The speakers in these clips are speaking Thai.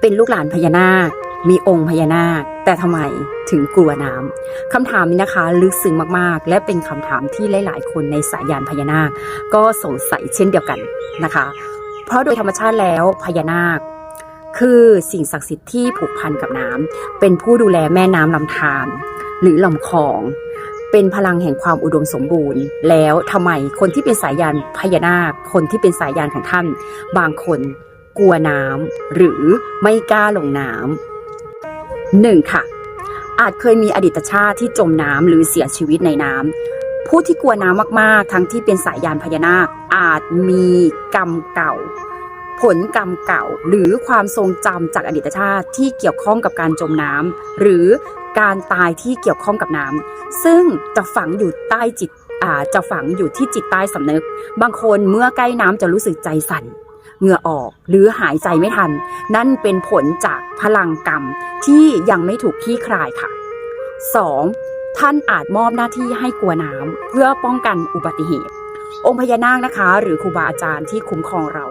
เป็นลูกหลานพญานาค มีองค์พญานาค แต่ทำไมถึงกลัวน้ำคำถามนี้นะคะลึกซึ้งมากๆ และเป็นคำถามที่หลายๆ คนในสายยานพญานาค ก็สงสัยเช่นเดียวกันนะคะ เพราะโดยธรรมชาติแล้วพญานาคคือสิ่งศักดิ์สิทธิ์ที่ผูกพันกับน้ำเป็นผู้ดูแลแม่น้ำลำธารหรือลำคลอง เป็นพลังแห่งความอุดมสมบูรณ์ แล้วทำไมคนที่เป็นสายยานพญานาค คนที่เป็นสายยานของท่าน บางคน กลัวน้ำหรือไม่กล้าลงน้ำหนึ่งค่ะ อาจเคยมีอดีตชาติที่จมน้ำหรือเสียชีวิตในน้ำผู้ที่กลัวน้ำมากๆ ทั้งที่เป็นสายยานพญานาคอาจมีกรรมเก่า ผลกรรมเก่าหรือความทรงจำจากอดีตชาติที่เกี่ยวข้องกับการจมน้ำหรือการตายที่เกี่ยวข้องกับน้ำซึ่งจะฝังอยู่ใต้จิตอ่าจะฝังอยู่ที่จิตใต้สำนึก บางคนเมื่อใกล้น้ำจะรู้สึกใจสั่น เหงื่อออกหรือหายใจไม่ทัน นั่นเป็นผลจากพลังกรรมที่ยังไม่ถูกคลี่คลายค่ะ 2. ท่านอาจมอบหน้าที่ให้กลัวน้ำเพื่อป้องกันอุบัติเหตุ องค์พญานาคนะคะ หรือครูบาอาจารย์ที่คุ้มครองเรา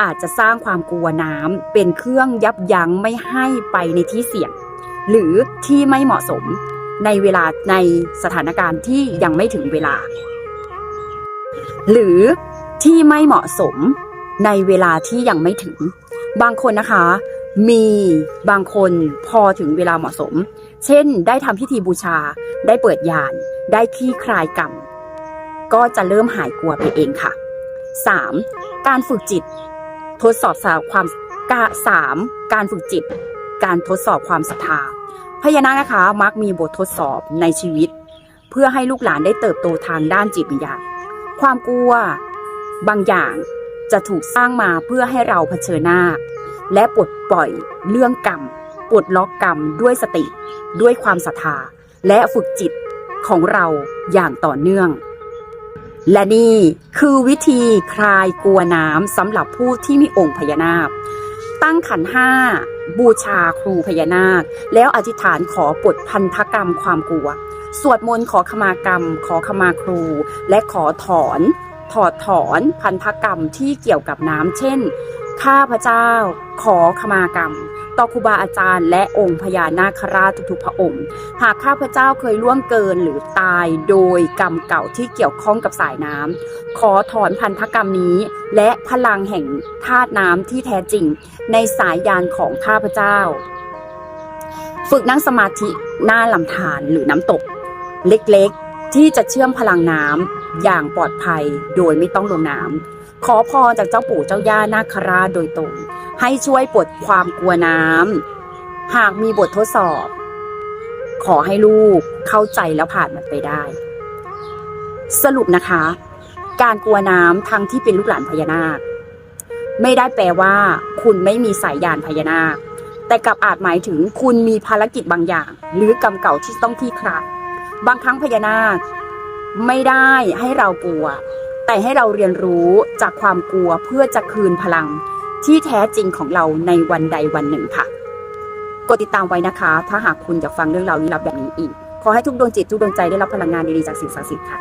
อาจจะสร้างความกลัวน้ำเป็นเครื่องยับยั้งไม่ให้ไปในที่เสี่ยง หรือที่ไม่เหมาะสมในเวลาในสถานการณ์ที่ยังไม่ถึงเวลา หรือที่ไม่เหมาะสม ในเวลาที่ยังไม่ถึง บางคนนะคะ มีบางคนพอถึงเวลาเหมาะสม เช่น ได้ทำพิธีบูชา ได้เปิดยาน ได้คลี่คลายกรรม ก็จะเริ่มหายกลัวไปเองค่ะ 3. การฝึกจิต ทดสอบสาวความกาสามการฝึกจิต การทดสอบความศรัทธาพญานาคนะคะ มักมีบททดสอบในชีวิต เพื่อให้ลูกหลานได้เติบโตทางด้านจิตวิญญาณความกลัว บางอย่าง จะถูกสร้างมาเพื่อให้เราเผชิญหน้า และปลดปล่อยเรื่องกรรมปลดล็อกกรรมด้วยสติ ด้วยความศรัทธา และฝึกจิตของเราอย่างต่อเนื่อง และนี่คือวิธีคลายกลัวน้ำสำหรับผู้ที่มีองค์พญานาค ตั้งขันห้าบูชาครูพญานาค แล้วอธิษฐานขอปลดพันธกรรมความกลัว สวดมนต์ขอขมากรรม ขอขมาครู และขอถอน ถอดถอนพันธกรรมที่เกี่ยวกับน้ำเช่น ข้าพเจ้า ขอขมากรรมต่อครูบาอาจารย์และองค์พญานาคราชทุกๆพระองค์ หากข้าพเจ้าเคยล่วงเกินหรือตายโดยกรรมเก่าที่เกี่ยวข้องกับสายน้ำขอถอนพันธกรรมนี้ และพลังแห่งธาตุน้ำที่แท้จริง ในสายยานของข้าพเจ้า ฝึกนั่งสมาธิหน้าลำธารหรือน้ำตก เล็กๆ ที่จะเชื่อมพลังน้ำอย่างปลอดภัยโดยไม่ต้องลงน้ำขอพรจากเจ้าปู่เจ้าย่านาคราชโดยตรง ให้ช่วยปลดความกลัวน้ำหากมีบททดสอบ ขอให้ลูกเข้าใจแล้วผ่านมันไปได้ สรุปนะคะ การกลัวน้ำทั้งที่เป็นลูกหลานพญานาค ไม่ได้แปลว่า คุณไม่มีสายยานพญานาค แต่กลับอาจหมายถึงคุณมีภารกิจบางอย่าง หรือกรรมเก่าที่ต้องที่คลาย บางครั้งพญานาคไม่ได้ให้เรากลัว แต่ให้เราเรียนรู้จากความกลัวเพื่อจะคืนพลังที่แท้จริงของเราในวันใดวันหนึ่งค่ะ กดติดตามไว้นะคะ ถ้าหากคุณอยากฟังเรื่องราวลี้ลับแบบนี้อีก ขอให้ทุกดวงจิตทุกดวงใจได้รับพลังงานดีๆจากสิ่งศักดิ์สิทธิ์ค่ะ